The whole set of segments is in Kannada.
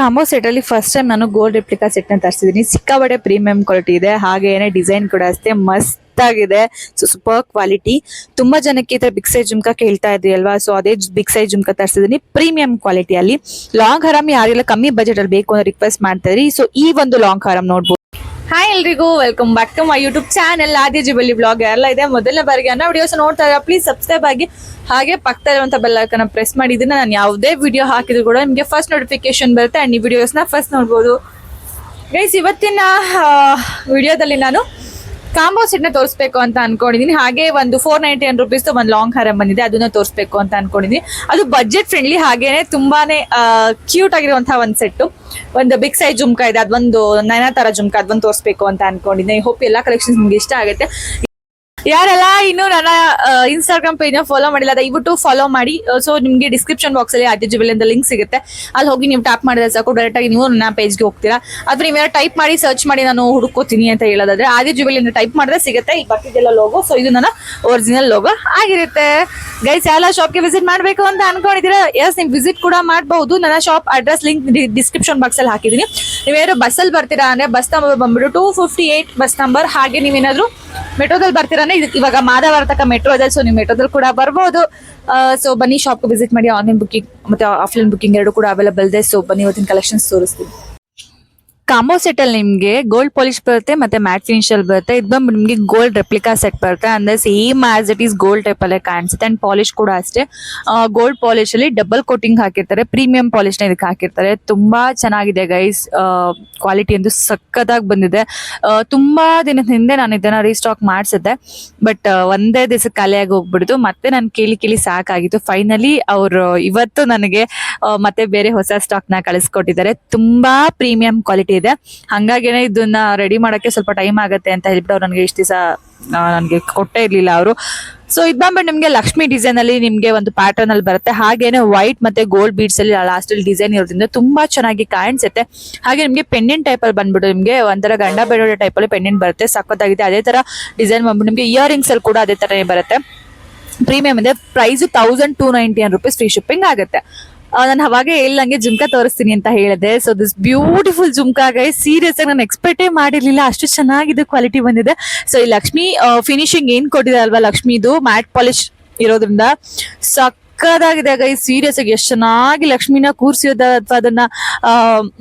ಕಾಂಬೋ ಸೆಟ್ ಅಲ್ಲಿ ಫಸ್ಟ್ ಟೈಮ್ ನಾನು ಗೋಲ್ಡ್ ರೆಪ್ಲಿಕಾ ಸೆಟ್ನ ತರಿಸಿದೀನಿ. ಸಿಕ್ಕಾಬಡೆ ಪ್ರೀಮಿಯಂ ಕ್ವಾಲಿಟಿ ಇದೆ. ಹಾಗೇನೆ ಡಿಸೈನ್ ಕೂಡ ಅಷ್ಟೇ ಮಸ್ತ್ ಆಗಿದೆ ಸೊ ಸೂಪರ್ ಕ್ವಾಲಿಟಿ ತುಂಬಾ ಜನಕ್ಕೆ ಈ ಬಿಗ್ ಸೈಜ್ ಜುಮ್ಕಾ ಕೇಳ್ತಾ ಇದ್ರಿ ಅಲ್ವಾ? ಸೊ ಅದೇ ಬಿಗ್ ಸೈಜ್ ಜುಮ್ಕಾ ತರಿಸಿದೀನಿ. ಪ್ರೀಮಿಯಂ ಕ್ವಾಲಿಟಿಯಲ್ಲಿ ಲಾಂಗ್ ಹರಾಮ್ ಯಾರೆಲ್ಲ, ಕಮ್ಮಿ ಬಜೆಟ್ ಅಲ್ಲಿ ಬೇಕು ಅಂತ ರಿಕ್ವೆಸ್ಟ್ ಮಾಡ್ತಾ ಇದ್ರಿ. ಸೊ ಈ ಒಂದು ಲಾಂಗ್ ಹರಾಮ್ ನೋಡ್ಬೋದು. ಹಾಯ್ ಎಲ್ರಿಗೂ welcome back to my YouTube channel ಆದಿ ಜುಬಲಿ ಬ್ಲಾಗ್ ಎಲ್ಲ ಇದೆ, ಮೊದಲನೇ ಬಾರಿಗೆ ಅನ್ನೋ ವಿಡಿಯೋಸ್ ನೋಡ್ತಾ ಇದ್ದಾರೆ ಪ್ಲೀಸ್ ಸಬ್ಸ್ಕ್ರೈಬ್ ಆಗಿ. ಹಾಗೆ ಪಕ್ಕದ ಬೆಲ್ ಐಕನ್ ಪ್ರೆಸ್ ಮಾಡಿದ್ದೀನಿ ನಾನು ಯಾವುದೇ ವಿಡಿಯೋ ಹಾಕಿದ್ರು ಕೂಡ ನಿಮಗೆ ಫಸ್ಟ್ ನೋಟಿಫಿಕೇಶನ್ ಬರುತ್ತೆ. ಆ್ಯಂಡ್ ಈ ವಿಡಿಯೋಸ್ನ ಫಸ್ಟ್ ನೋಡ್ಬೋದು. ಗೈಸ್ ಇವತ್ತಿನ ವಿಡಿಯೋದಲ್ಲಿ ನಾನು ಕಾಂಬೋ ಸೆಟ್ನ ತೋರಿಸ್ಬೇಕು ಅಂತ ಅನ್ಕೊಂಡಿದೀನಿ. ಹಾಗೆ ಒಂದು ಫೋರ್ ನೈಂಟಿ ಒನ್ ರುಪೀಸ್ ಒಂದು ಲಾಂಗ್ ಹಾರ ಬಂದಿದೆ, ಅದನ್ನ ತೋರಿಸ್ಬೇಕು ಅಂತ ಅನ್ಕೊಂಡಿದೀನಿ. ಅದು ಬಜೆಟ್ ಫ್ರೆಂಡ್ಲಿ ಹಾಗೇನೆ ತುಂಬಾನೇ ಕ್ಯೂಟ್ ಆಗಿರುವಂತಹ ಒಂದು ಸೆಟ್ ಒಂದು ಬಿಗ್ ಸೈಜ್ ಜುಮ್ಕಾ ಇದೆ ಅದೊಂದು ನಯನತಾರ ಜುಮ್ಕಾ ಅದೊಂದು ತೋರಿಸ್ಬೇಕು ಅಂತ ಅನ್ಕೊಂಡಿದ್ದೀನಿ ಐ ಹೋಪ್ ಎಲ್ಲಾ ಕಲೆಕ್ಷನ್ಸ್ ನಿಮ್ಗೆ ಇಷ್ಟ ಆಗುತ್ತೆ. ಯಾರೆಲ್ಲ ಇನ್ನು ನನ್ನ ಇನ್ಸ್ಟಾಗ್ರಾಮ್ ಪೇಜ್ನ ಫಾಲೋ ಮಾಡಿಲ್ಲ, ದಯವಿಟ್ಟು ಫಾಲೋ ಮಾಡಿ. ಸೊ ನಿಮಗೆ ಡಿಸ್ಕ್ರಿಪ್ಷನ್ ಬಾಕ್ಸ್ ಅಲ್ಲಿ ಆದ್ಯ ಜುಬಿಲಿ ಅಂತ ಲಿಂಕ್ ಸಿಗುತ್ತೆ. ಅಲ್ಲಿ ಹೋಗಿ ನೀವು ಟ್ಯಾಪ್ ಮಾಡಿದ್ರೆ ಸಾಕು ಡೈರೆಕ್ಟ್ ಆಗಿ ನೀವು ನನ್ನ ಪೇಜ್ಗೆ ಹೋಗ್ತೀರಾ. ಅಥವಾ ನೀವೇನೋ ಟೈಪ್ ಮಾಡಿ ಸರ್ಚ್ ಮಾಡಿ ನಾನು ಹುಡುಕೋತೀನಿ ಅಂತ ಹೇಳೋದಾದ್ರೆ ಆದ್ಯ ಜುಬಿಲಿ ಅಂತ ಟೈಪ್ ಮಾಡಿದ್ರೆ ಸಿಗುತ್ತೆ. ಈ ಬರ್ತಿದ್ದೆಲ್ಲ ಲೋಗೋ ಸೊ ಇದು ನನ್ನ ಒರಿಜಿನಲ್ ಲೋಗೋ ಆಗಿರುತ್ತೆ. ಗೈಸ್ ಎಲ್ಲ ಶಾಪ್ಗೆ ವಿಸಿಟ್ ಮಾಡಬೇಕು ಅಂತ ಅನ್ಕೊಂಡಿದ್ದೀರಾ? ಎಸ್ ನೀವು ವಿಸಿಟ್ ಕೂಡ ಮಾಡಬಹುದು ನನ್ನ shop address link description box ಅಲ್ಲಿ ಹಾಕಿದೀನಿ ನೀವೇನಾದ್ರು ಬಸ್ಸಲ್ಲಿ ಬರ್ತೀರಾ ಅಂದ್ರೆ ಬಸ್ ನಂಬರ್ ಬಂದ್ಬಿಟ್ಟು two fifty eight bus number ಹಾಗೆ ನೀವೇನಾದ್ರು ಮೆಟ್ರೋದಲ್ಲಿ ಬರ್ತೀರಾನೆ ಇವಾಗ ಮೆಟ್ರೋ ಇದೆ ಸೊ ನೀವು ಮೆಟ್ರೋದಲ್ಲಿ ಕೂಡ ಬರ್ಬೋದು. ಸೊ ಬನ್ನಿ ಶಾಪ್ ವಿಸಿಟ್ ಮಾಡಿ ಆನ್ಲೈನ್ ಬುಕ್ಕಿಂಗ್ ಮತ್ತೆ ಆಫ್ಲೈನ್ ಬುಕಿಂಗ್ ಎರಡು ಕೂಡ ಅವೈಲಬಲ್ ಇದೆ. ಸೊ ಬನ್ನಿ, ಇವತ್ತಿನ ಕಲೆಕ್ಷನ್ಸ್ ತೋರಿಸ್ತೀನಿ. ಕಾಂಬೋ ಸೆಟ್ ಅಲ್ಲಿ ನಿಮ್ಗೆ ಗೋಲ್ಡ್ ಪಾಲಿಶ್ ಬರುತ್ತೆ ಮತ್ತೆ ಮ್ಯಾಟ್ ಫಿನಿಶ್ ಅಲ್ಲಿ ಬರುತ್ತೆ. ಇದು ನಿಮ್ಗೆ ಗೋಲ್ಡ್ ರೆಪ್ಲಿಕಾ ಸೆಟ್ ಬರುತ್ತೆ. ಅಂದ್ರೆ same as it is gold type ಅಲ್ಲೇ ಕಾಣಿಸುತ್ತೆ. ಅಂಡ್ ಪಾಲಿಶ್ ಕೂಡ ಅಷ್ಟೇ. ಗೋಲ್ಡ್ ಪಾಲಿಶ್ ಅಲ್ಲಿ ಡಬಲ್ ಕೋಟಿಂಗ್ ಹಾಕಿರ್ತಾರೆ. ಪ್ರೀಮಿಯಂ ಪಾಲಿಶ್ನ ಇದಕ್ಕೆ ಹಾಕಿರ್ತಾರೆ. ತುಂಬಾ ಚೆನ್ನಾಗಿದೆ ಗೈಸ್ ಕ್ವಾಲಿಟಿ ಅಂತೂ ಸಖತ್ತಾಗಿ ಬಂದಿದೆ. ತುಂಬಾ ದಿನದ ಹಿಂದೆ ನಾನು ಇದನ್ನ ರೀಸ್ಟಾಕ್ ಮಾಡಿಸಿದ್ದೆ. ಬಟ್ ಒಂದೇ ದಿವಸ ಖಾಲಿಯಾಗಿ ಹೋಗ್ಬಿಡ್ತು. ಮತ್ತೆ ನಾನು ಕೇಳಿ ಕೇಳಿ ಸಾಕಾಗಿತ್ತು. ಫೈನಲಿ ಅವರು, ಇವತ್ತು ನನಗೆ ಮತ್ತೆ ಬೇರೆ ಹೊಸ ಸ್ಟಾಕ್ನ ಕಳಿಸ್ಕೊಟ್ಟಿದ್ದಾರೆ. ತುಂಬಾ ಪ್ರೀಮಿಯಂ ಕ್ವಾಲಿಟಿ ಇದೆ. ಹಂಗಾಗೇನೆ ಇದನ್ನ ರೆಡಿ ಮಾಡಕ್ಕೆ ಸ್ವಲ್ಪ ಟೈಮ್ ಆಗುತ್ತೆ ಅಂತ ಹೇಳ್ಬಿಟ್ಟು ಅವ್ರು ನನಗೆ ಇಷ್ಟು ದಿವಸ ನನಗೆ ಕೊಟ್ಟೇ ಇರ್ಲಿಲ್ಲ ಅವರು. ಸೊ ಇದು ಬಂದ್ಬಿಟ್ಟು ನಿಮಗೆ ಲಕ್ಷ್ಮಿ ಡಿಸೈನ್ ಅಲ್ಲಿ ನಿಮ್ಗೆ ಒಂದು ಪ್ಯಾಟರ್ನ್ ಅಲ್ಲಿ ಬರುತ್ತೆ. ಹಾಗೇನೆ ವೈಟ್ ಮತ್ತೆ ಗೋಲ್ಡ್ ಬೀಡ್ಸ್ ಅಲ್ಲಿ ಲಾಸ್ಟ್ ಅಲ್ಲಿ ಡಿಸೈನ್ ಇರೋದ್ರಿಂದ ತುಂಬಾ ಚೆನ್ನಾಗಿ ಕಾಣಿಸುತ್ತೆ. ಹಾಗೆ ನಿಮಗೆ ಪೆಂಡೆಂಟ್ ಟೈಪ್ ಅಲ್ಲಿ ಬಂದ್ಬಿಟ್ಟು ನಿಮಗೆ ಒಂಥರ ಗಂಡ ಬೆಡೋಡೆ ಟೈಪ್ ಅಲ್ಲಿ ಪೆಂಡೆಂಟ್ ಬರುತ್ತೆ. ಸಖತ್ತಾಗಿದೆ. ಅದೇ ತರ ಡಿಸೈನ್ ಬಂದ್ಬಿಟ್ಟು ನಿಮ್ಗೆ ಇಯರಿಂಗ್ಸ್ ಅಲ್ಲಿ ಕೂಡ ಅದೇ ತರನೇ ಬರುತ್ತೆ. ಪ್ರೀಮಿಯಂ ಇದೆ. Price thousand two ninety rupees free shipping ಆಗುತ್ತೆ. ನಾನು ಅವಾಗೆ ಹೇಳ್ದಂಗೆ ಜುಮ್ಕಾ ತೋರಿಸ್ತೀನಿ ಅಂತ ಹೇಳಿದೆ. So this beautiful jhumka guys serious ಆಗಿ ನಾನು ಎಕ್ಸ್ಪೆಕ್ಟೇ ಮಾಡಿರ್ಲಿಲ್ಲ. ಅಷ್ಟು ಚೆನ್ನಾಗಿದೆ ಕ್ವಾಲಿಟಿ ಬಂದಿದೆ. ಸೊ ಈ ಲಕ್ಷ್ಮಿ ಫಿನಿಶಿಂಗ್ ಏನ್ ಕೊಟ್ಟಿದೆ ಅಲ್ವಾ ಲಕ್ಷ್ಮಿದು? ಮ್ಯಾಟ್ ಪಾಲಿಶ್ ಇರೋದ್ರಿಂದ. ಸಕ್ಕದಾಗಿದೆ ಗೈ ಸೀರಿಯಸ್ ಆಗಿ ಎಷ್ಟು ಚೆನ್ನಾಗಿ ಲಕ್ಷ್ಮಿನ ಕೂರ್ಸಿರೋದ ಅಥವಾ ಅದನ್ನ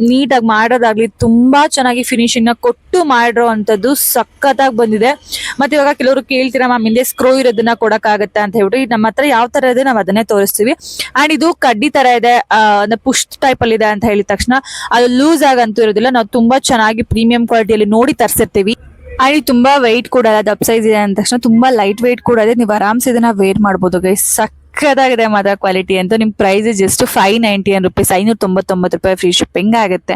ನೀಟಾಗಿ ಮಾಡೋದಾಗ್ಲಿ ತುಂಬಾ ಚೆನ್ನಾಗಿ ಫಿನಿಶಿಂಗ್ನ ಕೊಟ್ಟು ಮಾಡಿರೋ ಅಂತದ್ದು ಸಖತ್ತಾಗಿ ಬಂದಿದೆ. ಮತ್ತೆ ಇವಾಗ ಕೆಲವರು ಕೇಳ್ತೀರಾ, ಮ್ಯಾಮ್, ಹಿಂದೆ ಸ್ಕ್ರೋ ಇರೋದನ್ನ ಕೊಡಕ್ಕಾಗತ್ತೆ? ಅಂತ ಹೇಳ್ಬಿಟ್ಟು ನಮ್ಮ ಹತ್ರ ಯಾವ ತರ ಇದೆ ನಾವು ಅದನ್ನೇ ತೋರಿಸ್ತೀವಿ. ಅಂಡ್ ಇದು ಕಡ್ಡಿ ತರ ಇದೆ ಪುಷ್ ಟೈಪ್ ಅಲ್ಲಿ ಇದೆ ಅಂತ ಹೇಳಿದ ತಕ್ಷಣ, ಅದು ಲೂಸ್ ಆಗಂತೂ ಇರೋದಿಲ್ಲ. ನಾವು ತುಂಬಾ ಚೆನ್ನಾಗಿ ಪ್ರೀಮಿಯಂ ಕ್ವಾಲಿಟಿಯಲ್ಲಿ ನೋಡಿ ತರಿಸಿರ್ತೀವಿ. ಅಲ್ಲಿ ತುಂಬಾ ವೆಯ್ಟ್ ಕೂಡ ಇದೆ ಅಪ್ ಸೈಜ್ ಇದೆ ಅಂದ ತಕ್ಷಣ, ತುಂಬಾ ಲೈಟ್ ವೆಯ್ಟ್ ಕೂಡ ಇದೆ. ನೀವು ಆರಾಮ್ಸೆ ಇದನ್ನ ವೇರ್ ಮಾಡ್ಬೋದು ಗೈಸ್ ಸಕ್ಕದಾಗಿದೆ ಮಾತ್ರ ಕ್ವಾಲಿಟಿ ಅಂತ. ನಿಮ್ price just five ninety one rupees ಐನೂರ ತೊಂಬತ್ತೊಂಬತ್ತು ರೂಪಾಯಿ ಫ್ರೀ ಶಿಪ್ಪಿಂಗ್ ಆಗುತ್ತೆ.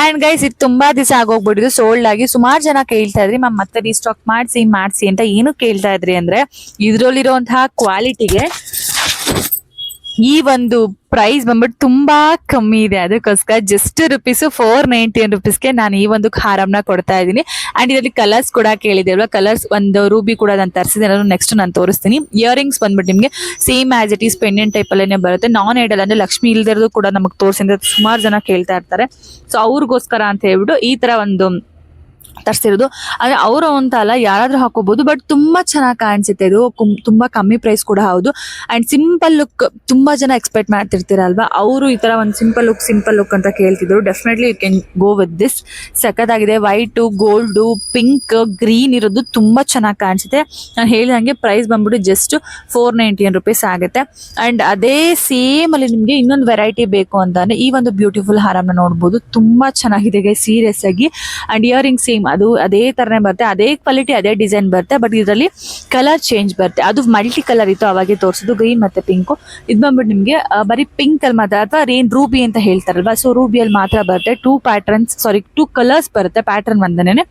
ಅಂಡ್ ಗೈಸ್ ಇದು ತುಂಬಾ ದಿವಸ ಆಗೋಗ್ಬಿಟ್ಟಿದ್ದು ಸೋಲ್ಡ್ ಆಗಿ ಸುಮಾರು ಜನ ಕೇಳ್ತಾ ಇದ್ರಿ. ಮ್ಯಾಮ್, ಮತ್ತೆ ರೀಸ್ಟಾಕ್ ಮಾಡಿಸಿ ಮಾಡಿಸಿ ಅಂತ ಏನು ಕೇಳ್ತಾ ಇದ್ರಿ ಅಂದ್ರೆ, ಇದ್ರಲ್ಲಿರುವಂತಹ ಕ್ವಾಲಿಟಿಗೆ ಈ ಒಂದು ಪ್ರೈಸ್ ಬಂದ್ಬಿಟ್ಟು ತುಂಬಾ ಕಮ್ಮಿ ಇದೆ. ಅದಕ್ಕೋಸ್ಕರ ಜಸ್ಟ್ ರುಪೀಸ್ ಫೋರ್ ನೈಂಟಿ ರುಪೀಸ್ಗೆ ನಾನು ಈ ಒಂದು ಹಾರಂನ ಕೊಡ್ತಾ ಇದ್ದೀನಿ. ಅಂಡ್ ಇದರಲ್ಲಿ ಕಲರ್ಸ್ ಕೂಡ ಕೇಳಿದೆ ಅಲ್ವಾ ಕಲರ್ಸ್ ಒಂದು ರೂಬಿ ಕೂಡ ನಾನು ತರಿಸಿದೆ ನೆಕ್ಸ್ಟ್ ನಾನು ತೋರಿಸ್ತೀನಿ. ಇಯರಿಂಗ್ಸ್ ಬಂದ್ಬಿಟ್ಟು ನಿಮಗೆ same as it is pendant type ಅಲ್ಲೇ ಬರುತ್ತೆ. ನಾನ್ ಐಡಲ್ ಅಂದ್ರೆ ಲಕ್ಷ್ಮಿ ಇಲ್ದಿರೋದು ಕೂಡ ನಮಗೆ ತೋರಿಸಿದ್ರೆ ಸುಮಾರು ಜನ ಕೇಳ್ತಾ ಇರ್ತಾರೆ. ಸೊ ಅವ್ರಿಗೋಸ್ಕರ ಅಂತ ಹೇಳ್ಬಿಟ್ಟು ಈ ತರ ಒಂದು ತರಿಸಿರೋದು. ಅಂದ್ರೆ ಅವರು ಅಂತ ಅಲ್ಲ, ಯಾರಾದ್ರೂ ಹಾಕೋಬಹುದು ಬಟ್ ತುಂಬಾ ಚೆನ್ನಾಗಿ ಕಾಣಿಸುತ್ತೆ ಇದು. ತುಂಬಾ ಕಮ್ಮಿ ಪ್ರೈಸ್ ಕೂಡ ಹೌದು. ಅಂಡ್ ಸಿಂಪಲ್ ಲುಕ್ ತುಂಬಾ ಜನ ಎಕ್ಸ್ಪೆಕ್ಟ್ ಮಾಡ್ತಿರ್ತೀರಲ್ವಾ? ಅವರು ಈ ತರ ಒಂದು ಸಿಂಪಲ್ ಲುಕ್ ಸಿಂಪಲ್ ಲುಕ್ ಅಂತ ಕೇಳ್ತಿದ್ರು. Definitely you can go with this ಸಖತ್ತಾಗಿದೆ. ವೈಟು ಗೋಲ್ಡು ಪಿಂಕ್ ಗ್ರೀನ್ ಇರೋದು ತುಂಬಾ ಚೆನ್ನಾಗಿ ಕಾಣಿಸುತ್ತೆ. ನಾನು ಹೇಳಿದಂಗೆ ಪ್ರೈಸ್ ಬಂದ್ಬಿಟ್ಟು ಜಸ್ಟ್ ಫೋರ್ ನೈಂಟಿ ರುಪೀಸ್ ಆಗುತ್ತೆ. ಅಂಡ್ ಅದೇ ಸೇಮ್ ಅಲ್ಲಿ ನಿಮಗೆ ಇನ್ನೊಂದು ವೆರೈಟಿ ಬೇಕು ಅಂತಂದ್ರೆ ಈ ಒಂದು ಬ್ಯೂಟಿಫುಲ್ ಹಾರಮ್ನ ನೋಡ್ಬೋದು. ತುಂಬಾ ಚೆನ್ನಾಗಿದೆ ಸೀರಿಯಸ್ ಆಗಿ. ಅಂಡ್ ಇಯರಿಂಗ್ ಸೇಮ್ ಅದು ಅದೇ ತರನೇ ಬರುತ್ತೆ, ಅದೇ ಕ್ವಾಲಿಟಿ ಅದೇ ಡಿಸೈನ್ ಬರುತ್ತೆ ಬಟ್ ಇದರಲ್ಲಿ ಕಲರ್ ಚೇಂಜ್ ಬರುತ್ತೆ. ಅದು ಮಲ್ಟಿ ಕಲರ್ ಇತ್ತು, ಅವಾಗೆ ತೋರಿಸೋದು ಗ್ರೀನ್ ಮತ್ತೆ ಪಿಂಕ್ ಇದು ಬಂದ್ಬಿಟ್ಟು ನಿಮಗೆ ಬರೀ ಪಿಂಕ್ ಅಲ್ಲಿ ಮಾತ್ರ ಅಥವಾ ರೇನ್ ರೂಬಿ ಅಂತ ಹೇಳ್ತಾರಲ್ವಾ? ಸೊ ರೂಬಿಯಲ್ಲಿ ಮಾತ್ರ ಬರುತ್ತೆ. Two patterns sorry two colours ಬರುತ್ತೆ ಪ್ಯಾಟರ್ನ್ ಒಂದನೇ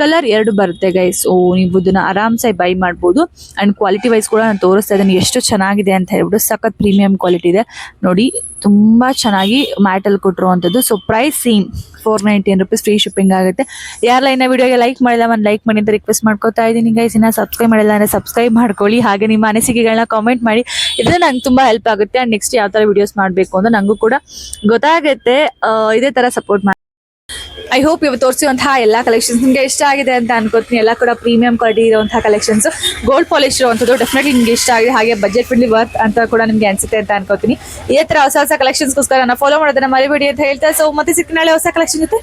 ಕಲರ್ ಎರಡು ಬರುತ್ತೆ ಗೈಸ್ ಓ ನೀವು ಇದನ್ನ ಆರಾಮ್ಸೆ ಬೈ ಮಾಡ್ಬೋದು. ಅಂಡ್ ಕ್ವಾಲಿಟಿ ವೈಸ್ ಕೂಡ ನಾನು ತೋರಿಸ್ತಾ ಇದ್ದೀನಿ, ಎಷ್ಟು ಚೆನ್ನಾಗಿದೆ ಅಂತ ಹೇಳ್ಬಿಟ್ಟು ಸಖತ್ ಪ್ರೀಮಿಯಂ ಕ್ವಾಲಿಟಿ ಇದೆ. ನೋಡಿ ತುಂಬ ಚೆನ್ನಾಗಿ ಮ್ಯಾಟಲ್ಲಿ ಕೊಟ್ಟಿರುವಂತದ್ದು so price same four nineteen rupees free shipping ಆಗುತ್ತೆ. ಯಾರೆಲ್ಲ ಇನ್ನ ವಿಡಿಯೋಗೆ ಲೈಕ್ ಮಾಡಿಲ್ಲ, ಒಂದು ಲೈಕ್ ಮಾಡಿ ಅಂತ ರಿಕ್ವೆಸ್ಟ್ ಮಾಡ್ಕೋತಾ ಇದ್ದೀನಿ. ಗೈಸ್ ಇನ್ನ ಸಬ್ಸ್ಕ್ರೈಬ್ ಮಾಡಿಲ್ಲ ಅಂದ್ರೆ ಸಬ್ಸ್ಕ್ರೈಬ್ ಮಾಡ್ಕೊಳ್ಳಿ. ಹಾಗೆ ನಿಮ್ಮ ಅನಿಸಿಕೆಗಳನ್ನ ಕಾಮೆಂಟ್ ಮಾಡಿ. ಇದ್ರೆ ನಂಗೆ ತುಂಬಾ ಹೆಲ್ಪ್ ಆಗುತ್ತೆ. ಆ್ಯಂಡ್ ನೆಕ್ಸ್ಟ್ ಯಾವ ತರ ವಿಡಿಯೋಸ್ ಮಾಡಬೇಕು ಅಂತ ನನಗೂ ಕೂಡ ಗೊತ್ತಾಗುತ್ತೆ. ಇದೇ ಥರ ಸಪೋರ್ಟ್ ಮಾಡಿ. ಐ ಹೋಪ್ ಇವತ್ತು ತೋರಿಸಿರುವಂತಹ ಎಲ್ಲ ಕಲೆಕ್ಷನ್ಸ್ ನಿಮಗೆ ಇಷ್ಟ ಆಗಿದೆ ಅಂತ ಅನ್ಕೋತೀನಿ. ಎಲ್ಲ ಕೂಡ ಪ್ರೀಮಿಯಂ ಕ್ವಾಲಿಟಿ ಇರುವಂತಹ ಕಲೆಕ್ಷನ್ಸ್ ಗೋಲ್ಡ್ ಪಾಲಿಶ್ ಇರುವಂಥದ್ದು ಡೆಫಿನೆಟ್ಲಿ ನಿಮಗೆ ಇಷ್ಟ ಆಗಿದೆ. ಹಾಗೆ ಬಜೆಟ್ ಫ್ರೆಂಡ್ಲಿ ವರ್ತ್ ಅಂತ ಕೂಡ ನಿಮಗೆ ಅನಿಸುತ್ತೆ ಅಂತ ಅನ್ಕೋತೀನಿ. ಇದೇ ಥರ ಹೊಸ ಹೊಸ ಕಲೆಕ್ಷನ್ಸ್ಗೋಸ್ಕರ ನಾನು ಫಾಲೋ ಮಾಡೋದನ್ನ ಮರಿಬೇಡಿ ಅಂತ ಹೇಳ್ತಾ ಸೊ ಮತ್ತೆ ಸಿಕ್ಕ ನಾಳೆ ಹೊಸ ಕಲೆಕ್ಷನ್ ಜೊತೆ?